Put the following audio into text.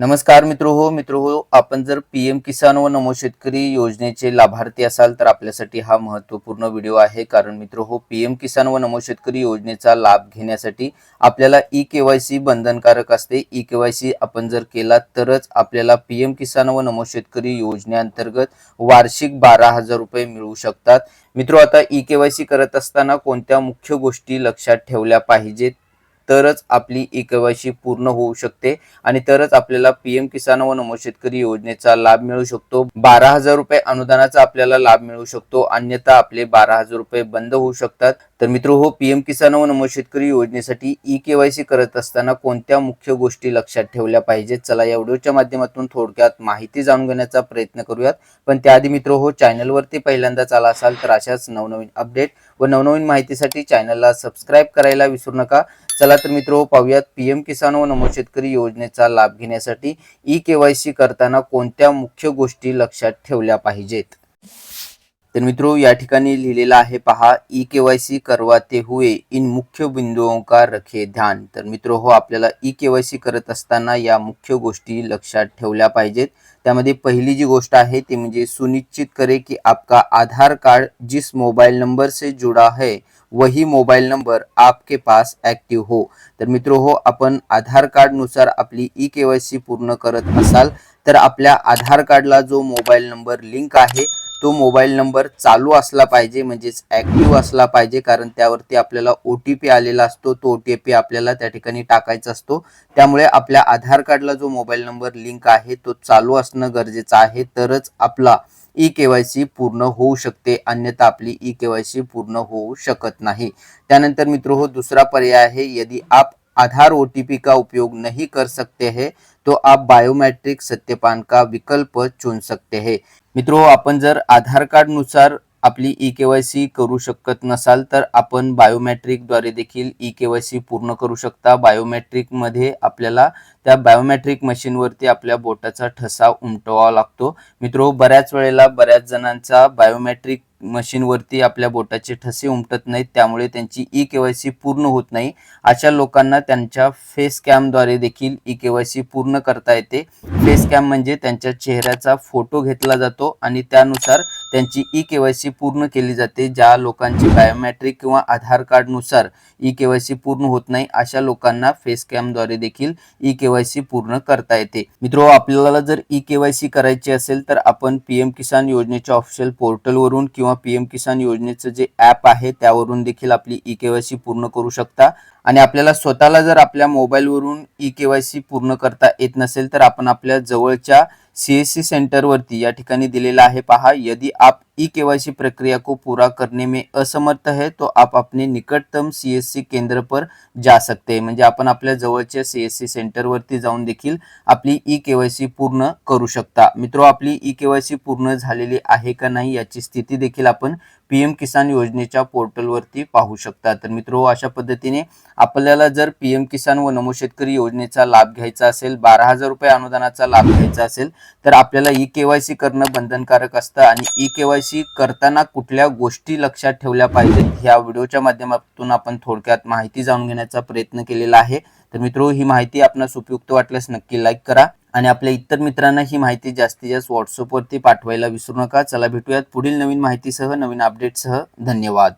नमस्कार मित्र हो मित्र हो आपण जर पी एम किसान व नमो शेतकरी योजनेचे लाभार्थी असाल तर आपल्यासाठी हा महत्त्वपूर्ण व्हिडिओ आहे. कारण मित्र हो पी एम किसान व नमो शेतकरी योजनेचा लाभ घेण्यासाठी आपल्याला ई के वाय सी बंधनकारक असते. ई के वाय सी आपण जर केला तरच आपल्याला पी एम किसान व नमो शेतकरी योजनेअंतर्गत वार्षिक बारा हजार रुपये मिळू शकतात. मित्र आता ई के वाय सी करत असताना कोणत्या मुख्य गोष्टी लक्षात ठेवल्या पाहिजेत? तरच आपली ई केवायसी पूर्ण होऊ शकते आणि तरच आपल्याला पीएम किसान व नमो शेतकरी योजनेचा लाभ मिळू शकतो. बारा हजार रुपये अनुदानाचा आपल्याला लाभ मिळू शकतो. अन्यथा आपले बारा हजार रुपये बंद होऊ शकतात. तर मित्र हो पीएम किसान व नमो शेतकरी योजनेसाठी ई केवायसी करत असताना कोणत्या मुख्य गोष्टी लक्षात ठेवल्या पाहिजेत? चला या व्हिडिओच्या माध्यमातून थोडक्यात माहिती जाणून घेण्याचा प्रयत्न करूयात. पण त्याआधी मित्र हो चॅनलवरती पहिल्यांदाच आला असाल तर अशाच नवनवीन अपडेट व नवनवीन माहितीसाठी चॅनलला सबस्क्राईब करायला विसरू नका. चला तर मित्र पाहूयात पीएम किसान व नमो शेतकरी योजनेचा लाभ घेण्यासाठी ई केवायसी करताना कोणत्या मुख्य गोष्टी लक्षात ठेवल्या पाहिजेत? तर मित्रो या ठिकाणी लिहिलेला आहे पहा ई के वाय सी करवाते हुए इन मुख्य बिंदुओं का रखे ध्यान. तर मित्र हो आपल्याला ई के वाय सी करत असताना या मुख्य गोष्टी लक्षात ठेवल्या पाहिजेत. त्यामध्ये पहिली जी गोष्ट आहे ती म्हणजे सुनिश्चित करे की आपका आधार कार्ड जिस मोबाइल नंबर से जुड़ा है वही मोबाईल नंबर आपके पास ऍक्टिव्ह हो. तर मित्र हो आपण आधार कार्डनुसार आपली ई के वाय सी पूर्ण करत असाल तर आपल्या आधार कार्डला जो मोबाईल नंबर लिंक आहे तो मोबाईल नंबर चालू असला पाहिजे म्हणजेच ऍक्टिव्ह असला पाहिजे कारण त्यावरती आपल्याला ओ टी पी आलेला असतो. तो ओ टी पी आपल्याला त्या ठिकाणी टाकायचा असतो. त्यामुळे आपल्या आधार कार्डला जो मोबाईल नंबर लिंक आहे तो चालू असणं गरजेचं आहे. तरच आपला ई केवायसी पूर्ण होऊ शकते. अन्यथा आपली ई केवायसी पूर्ण होऊ शकत नाही. त्यानंतर मित्र हो दूसरा पर्याय आहे. यदि आप आधार ओ टी पी का उपयोग नहीं कर सकते हैं तो आप बायोमेट्रिक सत्यपान का विकल्प चुन सकते हैं. मित्रो आपण जर आधार कार्डनुसार आपली ई के वाय सी करू शकत नसाल तर आपण बायोमॅट्रिकद्वारे देखील ई के वाय सी पूर्ण करू शकता. बायोमॅट्रिकमध्ये आपल्याला त्या बायोमॅट्रिक मशीनवरती आपल्या बोटाचा ठसा उमटवावा लागतो. मित्रो बऱ्याच वेळेला बऱ्याच जणांचा बायोमॅट्रिक मशीनवरती आपल्या बोटाचे ठसे उमटत नाहीत. त्यामुळे त्यांची ई केवायसी पूर्ण होत नाही. अशा लोकांना त्यांच्या फेस कॅमद्वारे देखील ई केवायसी पूर्ण करता येते. फेस कॅम म्हणजे त्यांच्या चेहऱ्याचा फोटो घेतला जातो आणि त्यानुसार त्यांची ई केवायसी पूर्ण केली जाते. ज्या लोकांची बायोमॅट्रिक किंवा आधार कार्डनुसार ई केवायसी पूर्ण होत नाही अशा लोकांना फेस कॅमद्वारे देखील ई केवायसी पूर्ण करता येते. मित्रो आपल्याला जर ई केवायसी करायची असेल तर आपण पीएम किसान योजनेच्या ऑफिशियल पोर्टलवरून किंवा किंवा किसान योजनेचं जे ॲप आहे त्यावरून देखील आपली ई केवायसी पूर्ण करू शकता. आणि आपल्याला स्वतःला जर आपल्या मोबाईलवरून ई केवायसी पूर्ण करता येत नसेल तर आपण आपल्या जवळच्या सी एस सी सेंटरवरती या ठिकाणी दिलेला आहे. पहा यदि आप ई केवायसी प्रक्रिया को पूरा करने में असमर्थ है तो आप अपने निकटतम सी एस सी केंद्र पर जा सकते हैं. म्हणजे आपण आपल्या जवळच्या सी एस सी सेंटरवरती जाऊन देखील आपली ई केवायसी पूर्ण करू शकता. मित्रो आपली ई केवायसी पूर्ण झालेली आहे का नाही याची स्थिती देखील आपण पी एम किसान योजनेच्या पोर्टलवरती पाहू शकता. तर मित्रो अशा पद्धतीने आपल्याला जर पी एम किसान व नमो शेतकरी योजनेचा लाभ घ्यायचा असेल बारा हजार रुपये अनुदानाचा लाभ घ्यायचा असेल तर आपल्याला ई केवायसी करणं बंधनकारक असतं आणि ई केवायसी करताना कुठल्या गोष्टी लक्षात ठेवल्या पाहिजेत ह्या व्हिडिओच्या माध्यमातून आपण थोडक्यात माहिती जाणून घेण्याचा प्रयत्न केलेला आहे. तर मित्रो ही माहिती आपणास उपयुक्त वाटल्यास नक्की लाईक करा आणि आपल्या इतर मित्रांना ही माहिती जास्तीत जास्त व्हॉट्सअपवरती पाठवायला विसरू नका. चला भेटूयात पुढील नवीन माहितीसह नवीन अपडेटसह धन्यवाद.